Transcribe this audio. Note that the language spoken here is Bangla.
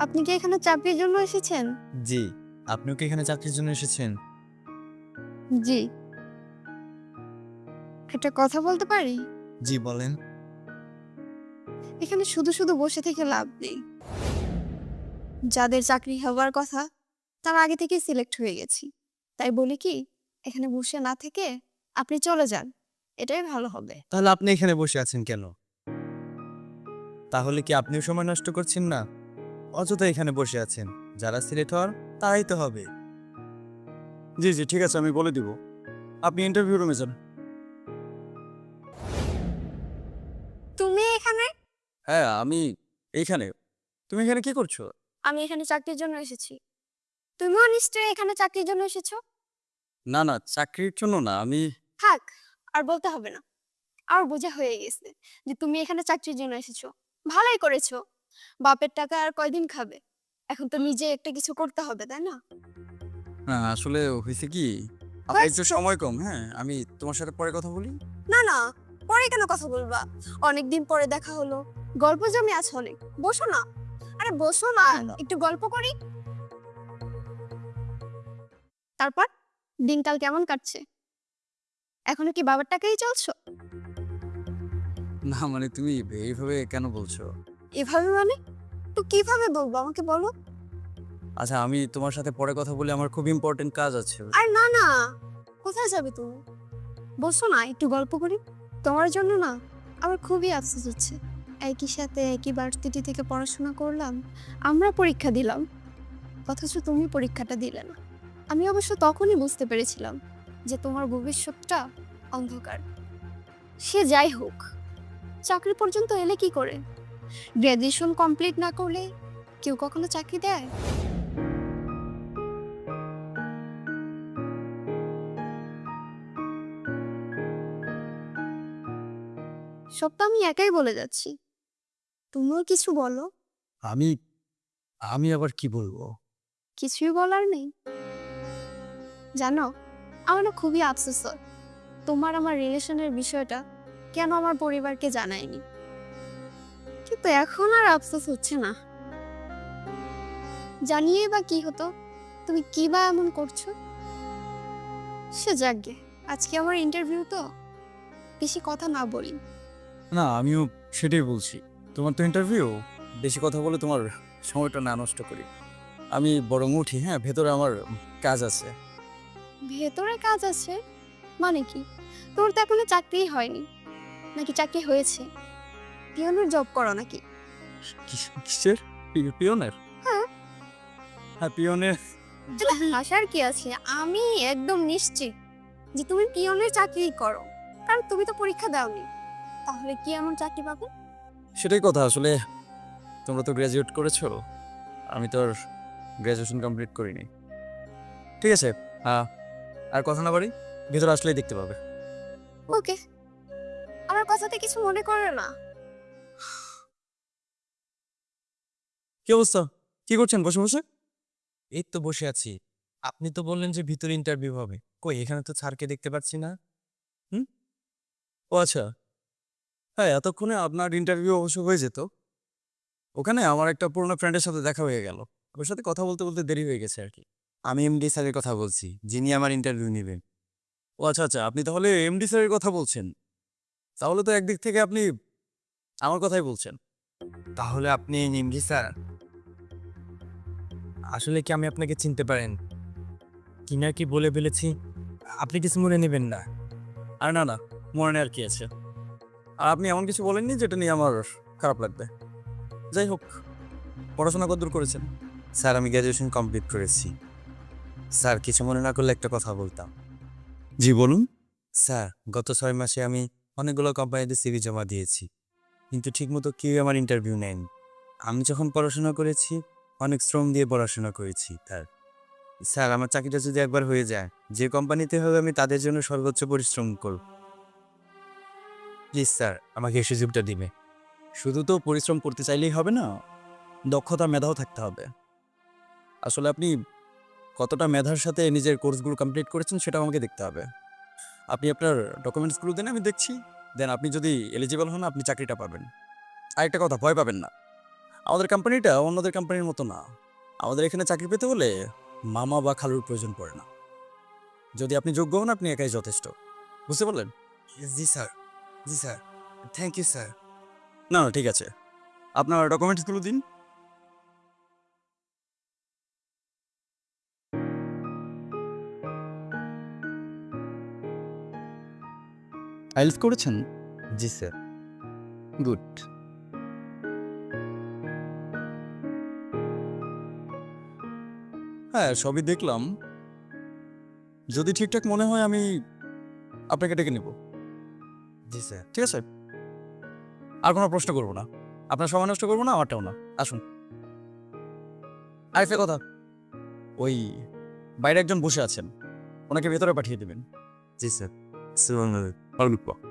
আপনি কি এখানে চাকরির জন্য এসেছেন? জি আপনিও কি এখানে চাকরির জন্য এসেছেন? জি। একটা কথা বলতে পারি? জি বলেন। এখানে শুধু শুধু বসে থেকে লাভ নেই। যাদের চাকরি হওয়ার কথা তারা আগে থেকে সিলেক্ট হয়ে গেছি। তাই বলি কি এখানে বসে না থেকে আপনি চলে যান। এটাই ভালো হবে। তাহলে আপনি এখানে বসে আছেন কেন? তাহলে কি আপনিও সময় নষ্ট করছেন না? অযথা এখানে বসে আছেন। যারা সিলেক্ট হওয়ার তারাই তো হবে। জি জি ঠিক আছে আমি বলে দিব। আপনি ইন্টারভিউ রুমে যান। তুমি এখানে? হ্যাঁ আমি এইখানে। তুমি এখানে কি করছ? আমি এখানে চাকরির জন্য এসেছি। তুমিও নিশ্চয়ই এখানে চাকরির জন্য এসেছ? না না চাকরির জন্য না আমি থাক আর বলতে হবে না। আর বোঝা হয়ে গেছে যে তুমি এখানে চাকরির জন্য এসেছ। ভালোই করেছ। বাপের টাকা আর কয়দিন খাবে? এখন তো নিজে একটা কিছু করতে হবে তাই না? না, আসলে হয়েছে কি আমার একটু সময় কম হ্যাঁ? আমি তোমার সাথে পরে কথা বলি? না না পরে কেন কথা বলবা? অনেকদিন পরে দেখা হলো। গল্প জমে আছে অনেক। বসো না। আরে বসো না না। একটু গল্প করি। তারপর? দিনকাল কেমন কাটছে? এখনও কি বাবার টাকাই চলছো? না মানে তুমি এইভাবে কেন বলছো? এভাবে মানে? তো কীভাবে বলব? আমাকে বলো। আচ্ছা আমি তোমার সাথে পরে কথা বলি আমার খুব ইম্পর্টেন্ট কাজ আছে। আর না না। কোথায় যাবে তুমি? বসো না একটু গল্প করি। তোমার জন্য না আমার খুবই আফসোস হচ্ছে। একই সাথে একই ভার্সিটি থেকে পড়াশোনা করলাম আমরা পরীক্ষা দিলাম। অথচ তুমি পরীক্ষাটা দিলে না। আমি অবশ্য তখনই বুঝতে পেরেছিলাম যে তোমার ভবিষ্যৎটা অন্ধকার। সে যাই হোক চাকরি পর্যন্ত এলে কি করে? গ্র্যাজুয়েশন কমপ্লিট না করলে কেউ কখনো চাকরি দেয়? সব তো আমি একাই বলে যাচ্ছি। তুমিও কিছু বলো। আমি আমি আবার কি বলব? কিছুই বলার নেই। জানো আমার না খুবই আফসোস তোমার আমার রিলেশনের বিষয়টা কেন আমার পরিবারকে জানায়নি? কিন্তু এখন আর আফসোস হচ্ছে না। জানিয়ে বা কি হতো? তুমি কি বা এমন করছ? সে যাকগে আজকে আমার ইন্টারভিউ তো বেশি কথা না বলি না আমিও সেটাই বলছি। তোমার তো ইন্টারভিউ বেশি কথা বলে তোমার সময়টা না নষ্ট করি। আমি বরং উঠি হ্যাঁ ভেতরে আমার কাজ আছে। ভেতরে কাজ আছে? মানে কি? তোর তো এখনও চাকরিই হয়নি। নাকি চাকরি হয়েছে? পিয়নের জব করো নাকি? কিস- কিসের? পিয়নের? হ্যাঁ। হ্যাঁ পিয়নের। আসার কি আছে? আমি একদম নিশ্চিত যে তুমি পিয়নের চাকরি করো। কারণ তুমি তো পরীক্ষা দাওনি। তাহলে কি এমন চাকরি পাবে? সেটাই কথা আসলে তোমরা তো গ্র্যাজুয়েট করেছ। আমি তো আর গ্র্যাজুয়েশন কমপ্লিট করিনি। ঠিক আছে আর কথা না বাড়ি ভেতরে আসলেই দেখতে পাবে। ওকে। আমার কথাতে কিছু মনে করে না। কি অবস্থা? কি করছেন? বসে বসে? এই তো বসে আছি। আপনি তো বললেন যে ভিতরে ইন্টারভিউ হবে। কই এখানে তো স্যারকে দেখতে পাচ্ছি না। হুম? ও আচ্ছা। হ্যাঁ এতক্ষণে আপনার ইন্টারভিউ অবশ্য হয়ে যেত। ওখানে আমার একটা পুরোনো ফ্রেন্ডের সাথে দেখা হয়ে গেল। ওর সাথে কথা বলতে বলতে দেরি হয়ে গেছে আর কি আমি এমডি স্যারের কথা বলছি যিনি আমার ইন্টারভিউ নেবেন। ও আচ্ছা আচ্ছা আপনি তাহলে এমডি স্যারের কথা বলছেন? তাহলে তো একদিক থেকে আপনি আমার কথাই বলছেন। তাহলে আপনি এমডি স্যার আসলে কি আমি আপনাকে চিনতে পারেন? কি না কি বলে ফেলেছি? আপনি কিছু মনে নেবেন না। আর না না মনে আর কি আছে। আর আপনি এমন কিছু বলেননি যেটা নিয়ে আমার খারাপ লাগবে? যাই হোক পড়াশোনা কতদূর করেছেন? স্যার আমি গ্র্যাজুয়েশন কমপ্লিট করেছি। স্যার কিছু মনে না করলে একটা কথা বলতাম। জি বলুন। স্যার গত ছয় মাসে আমি অনেকগুলো কোম্পানিতে সিভি জমা দিয়েছি। কিন্তু ঠিকমতো কেউই আমার ইন্টারভিউ নেয়নি। আমি যখন পড়াশোনা করেছি অনেক শ্রম দিয়ে পড়াশোনা করেছি, তার। স্যার, আমার চাকরিটা যদি একবার হয়ে যায়, যে কোম্পানিতে হবে আমি তাদের জন্য সর্বোচ্চ পরিশ্রম করব। প্লিজ স্যার, আমাকে এই সুযোগটা দিবে। শুধু তো পরিশ্রম করতে চাইলেই হবে না, দক্ষতা মেধাও থাকতে হবে। আসলে আপনি কতটা মেধার সাথে নিজের কোর্সগুলো কমপ্লিট করেছেন সেটা আমাকে দেখতে হবে। আপনি আপনার ডকুমেন্টসগুলো দেন, আমি দেখছি। দেন আপনি যদি এলিজিবল হন, আপনি চাকরিটা পাবেন। আরেকটা কথা, ভয় পাবেন না। আমাদের কোম্পানিটা অন্যদের কোম্পানির মতো না। আমাদের এখানে চাকরি পেতে হলে মামা বা খালুর প্রয়োজন পড়ে না। যদি আপনি যোগ্য হন আপনি একাই যথেষ্ট। বুঝতে পারলেন? জি স্যার। জি স্যার। থ্যাংক ইউ স্যার না না ঠিক আছে। আপনার ডকুমেন্টসগুলো দিন। আইলস করেছেন? জি স্যার গুড হ্যাঁ সবই দেখলাম। যদি ঠিকঠাক মনে হয় আমি আপনাকে ডেকে নেব। জি স্যার। ঠিক আছে। আর কোনো প্রশ্ন করব না। আপনার সময় নষ্ট করব না আমারটাও না। আসুন। আরেকটা কথা। ওই বাইরে একজন বসে আছেন। ওনাকে ভেতরে পাঠিয়ে দেবেন। জি স্যার।